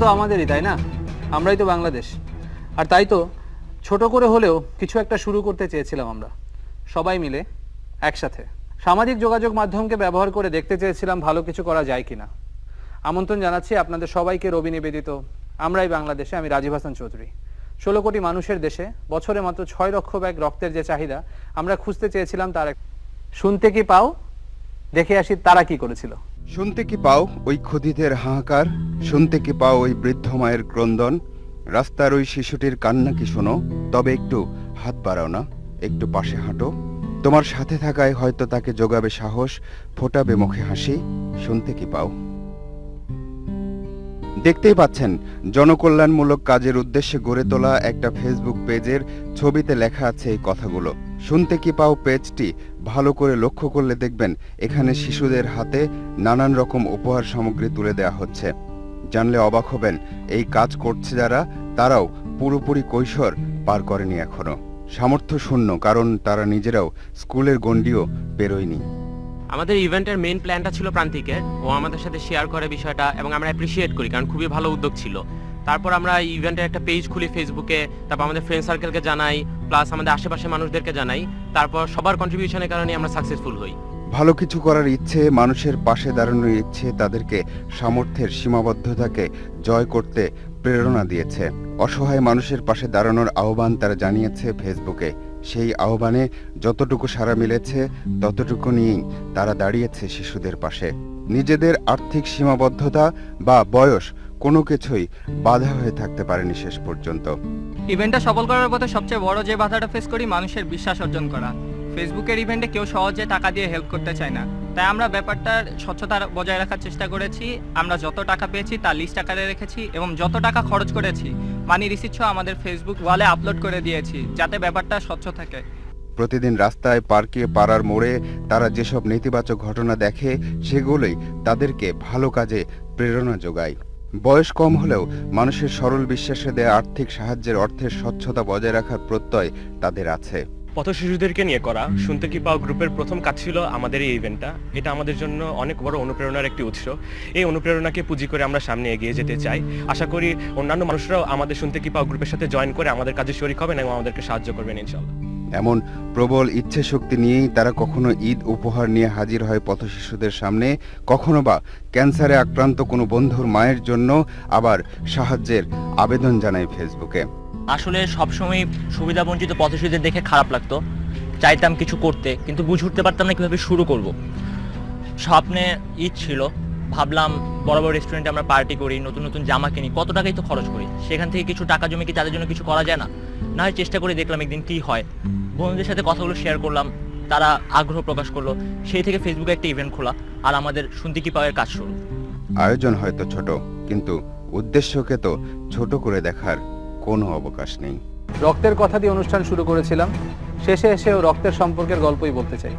তো আমাদেরই, তাই না? আমরাই তো বাংলাদেশ। আর তাই তো ছোট করে হলেও কিছু একটা শুরু করতে চেয়েছিলাম আমরা। সবাই মিলে একসাথে। সামাজিক যোগাযোগ মাধ্যমকে ব্যবহার করে দেখতে চেয়েছিলাম ভালো কিছু করা যায় কিনা। আমন্ত্রণ জানাচ্ছি আপনাদের সবাইকে রবি নিবেদিত। আমরাই বাংলাদেশে, আমি রাজীব হাসান চৌধুরী। ষোলো কোটি মানুষের দেশে বছরে মাত্র ছয় লক্ষ ব্যাগ রক্তের যে চাহিদা, আমরা খুঁজতে চেয়েছিলাম তার শুনতে কি পাও? দেখে আসি তারা কি করেছিল। শুনতে কি পাও ওই ক্ষুধিতের হাহাকার? শুনতে কি পাও ওই বৃদ্ধ মায়ের ক্রন্দন? রাস্তার ওই শিশুটির কান্না কি শোনো? তবে একটু হাত বাড়াও না, একটু পাশে হাঁটো। তোমার সাথে থাকায় হয়তো তাকে যোগাবে সাহস, ফোটাবে মুখে হাসি। শুনতে কি পাও? দেখতেই পাচ্ছেন, জনকল্যাণমূলক কাজের উদ্দেশ্যে গড়ে তোলা একটা ফেসবুক পেজের ছবিতে লেখা আছে এই কথাগুলো। শুনতে কি পাও পেজটি ভালো করে লক্ষ্য করলে দেখবেন এখানে শিশুদের হাতে নানান রকম উপহার সামগ্রী তুলে দেওয়া হচ্ছে। জানলে অবাক হবেন, এই কাজ করছে যারা, তারাও পুরোপুরি কৈশোর পার করেনি এখনও। সামর্থ্য শূন্য, কারণ তারা নিজেরাও স্কুলের গণ্ডিও বেরোয়নি আমাদের ইভেন্টের মেইন প্ল্যানটা ছিল প্রান্তিকের। ও আমাদের সাথে শেয়ার করে বিষয়টা এবং আমরা অ্যাপ্রিসিয়েট করি, কারণ খুবই ভালো উদ্যোগ ছিল। তারপর আমরা ইভেন্টের একটা পেজ খুলি ফেসবুকে তারপর আমাদের ফ্রেন্ড সার্কেলকে জানাই প্লাস আমাদের আশেপাশে মানুষদেরকে জানাই, তারপর সবার কন্ট্রিবিউশনের কারণে আমরা সাকসেসফুল হই। ভালো কিছু করার ইচ্ছে, মানুষের পাশে দাঁড়ানোর ইচ্ছে, তাদেরকে সামর্থ্যের সীমাবদ্ধতাকে জয় করতে প্রেরণা দিয়েছে। অসহায় মানুষের পাশে দাঁড়ানোর আহ্বান তারা জানিয়েছে ফেসবুকে সেই আহ্বানে যতটুকু সাড়া মিলেছে ততটুকু নিয়েই তারা দাঁড়িয়েছে শিশুদের পাশে। নিজেদের আর্থিক সীমাবদ্ধতা বা বয়স কোনো কিছুই বাধা হয়ে থাকতে পারেনি শেষ পর্যন্ত। ইভেন্টটা সফল করার পথে সবচেয়ে বড় যে বাধাটা ফেস করি মানুষের বিশ্বাস অর্জন করা। ফেসবুকের ইভেন্টে কেউ সহজে টাকা দিয়ে হেল্প করতে চায় না। তাই আমরা ব্যাপারটার স্বচ্ছতা বজায় রাখার চেষ্টা করেছি। আমরা যত টাকা পেয়েছি তার লিস্ট আকারে রেখেছি এবং যত টাকা খরচ করেছি মানি রিসিট সহ আমাদের ফেসবুক ওয়ালে আপলোড করে দিয়েছি যাতে ব্যাপারটা স্বচ্ছ থাকে। প্রতিদিন রাস্তায় পার্কে পাড়ার মোড়ে তারা যেসব নেতিবাচক ঘটনা দেখে সেগুলোই তাদেরকে ভালো কাজে প্রেরণা যোগায়। বয়স কম হলেও মানুষের সরল বিশ্বাসে দেয়া আর্থিক সাহায্যের অর্থের স্বচ্ছতা বজায় রাখার প্রত্যয় তাদের আছে। পথ শিশুদেরকে নিয়ে করা, শুনতে কি পাও গ্রুপের প্রথম কাজ ছিল আমাদের এই ইভেন্টটা এটা আমাদের জন্য অনেক বড় অনুপ্রেরণার একটি উৎস। এই অনুপ্রেরণাকে পুঁজি করে আমরা সামনে এগিয়ে যেতে চাই। আশা করি অন্যান্য মানুষরাও আমাদের শুনতে কি পাও গ্রুপের সাথে জয়েন করে আমাদের কাজে শরিক হবেন এবং আমাদেরকে সাহায্য করবেন ইনশাল্লাহ এমন প্রবল ইচ্ছে শক্তি নিয়েই তারা কখনো ঈদ উপহার নিয়ে হাজির হয় পথ শিশুদের সামনে, কখনো বা ক্যান্সারে আক্রান্ত কোনো বন্ধুর মায়ের জন্য আবার সাহায্যের আবেদন জানায় ফেসবুকে। আসলে সবসময় সুবিধাবঞ্চিত পথশিশুদের দেখে খারাপ লাগতো। চাইতাম কিছু করতে, কিন্তু বুঝে উঠতে পারতাম না কীভাবে শুরু করব। স্বপ্নে ঈদ ছিল ভাবলাম বড় বড় রেস্টুরেন্টে আমরা পার্টি করি নতুন নতুন জামা কিনি কত টাকাই তো খরচ করি? সেখান থেকে কিছু টাকা জমে কি তাদের জন্য কিছু করা যায় না? না হয় চেষ্টা করে দেখলাম একদিন কি হয়। বন্ধুদের সাথে কথাগুলো শেয়ার করলাম তারা আগ্রহ প্রকাশ করল সেই থেকে ফেসবুকে একটা ইভেন্ট খোলা আর আমাদের শুনতে কি পাওয়ার কাজ শুরু। আয়োজন হয়তো ছোট কিন্তু উদ্দেশ্যকে তো ছোট করে দেখার কোনো অবকাশ নেই। রক্তের কথা দিয়ে অনুষ্ঠান শুরু করেছিলাম। শেষে এসেও রক্তের সম্পর্কের গল্পই বলতে চাই।